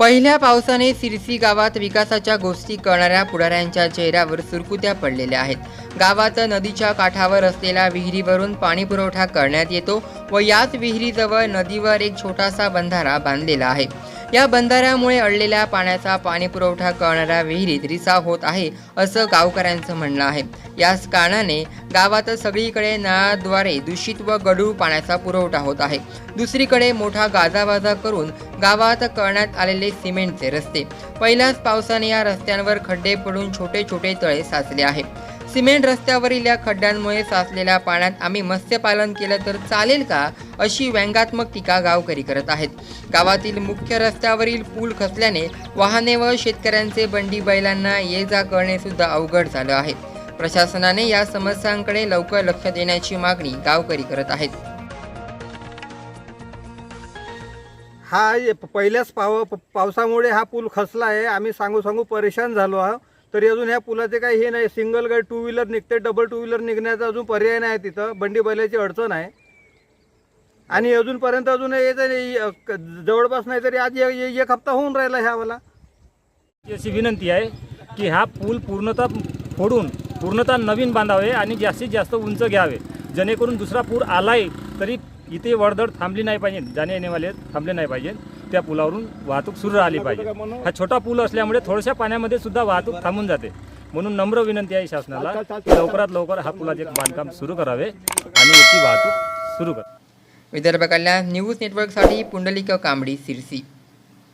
पहिल्या पावसाने सिरसी गावात विकासाच्या गोष्टी करणाऱ्या पुढाऱ्यांच्या चेहऱ्यावर सुरकुत्या पडलेल्या आहेत. गावात नदीच्या काठावर असलेल्या विहिरीवरून पाणी पुरवठा करण्यात येतो व याच विहिरीजवळ नदीवर एक छोटासा बंधारा बांधलेला आहे. या बंधाऱ्यामुळे अडलेल्या पाण्याचा पाणी पुरवठा करणाऱ्या विहिरीत रिसाव होत आहे असं गावकऱ्यांचं म्हणणं आहे. याच कारणाने गावात सगळीकडे नळाद्वारे दूषित व गढूळ पाण्याचा पुरवठा होत आहे. दुसरीकडे मोठा गाजावाजा करून गावात करण्यात आलेले सिमेंटचे रस्ते. पहिल्याच पावसाने या रस्त्यांवर खड्डे पडून छोटे छोटे तळे साचले आहे. सिमेंट रस्त्यावरील या खड्ड्यांमुळे साचलेल्या पाण्यात आम्ही मत्स्यपालन केलं तर चालेल का अशी व्यंगात्मक टीका गावकरी करत आहेत. गावातील मुख्य रस्त्यावरील पूल खचल्याने वाहने व शेतकऱ्यांचे बंडी बैलांना ये जा करणे सुद्धा अवघड झालं आहे. प्रशासनाने या समस्यांकडे लवकर लक्ष देण्याची मागणी गावकरी करत आहेत. हा पहिल्याच पाव प- पावसामुळे हा पूल खचला आहे. आम्ही सांगू सांगू परेशान झालो आहोत. तरी अजून ह्या पुलाचे काही हे नाही सिंगल गाडी टू व्हीलर निघते डबल टू व्हीलर निघण्याचा अजून पर्याय नाही तिथं. बंडी बैलाची अडचण आहे. आणि अजूनपर्यंत अजून येत जवळपास नाही तरी आज एक हप्ता होऊन राहिला ह्यावाला. अशी विनंती आहे की हा पूल पूर्णतः फोडून पूर्णतः नवीन बांधावे आणि जास्तीत जास्त उंच घ्यावे. जेणेकरून दुसरा पूर आलाय तरी इथे वर्दळ थांबली नाही पाहिजे. जाणे येणेवाले थांबले नाही पाहिजे. त्या पुलावरून वाहतूक सुरू राहिली पाहिजे. हा छोटा पूल असल्यामुळे थोड्याशा पाण्यामध्ये सुद्धा वाहतूक थांबून जाते. म्हणून नम्र विनंती आहे शासनाला की लवकरात लवकर हा पुलाचे बांधकाम सुरू करावे आणि याची वाहतूक सुरू करावी विदर्भ कल्याण न्यूज नेटवर्कसाठी पुंडलिक कांबडी सिरसी.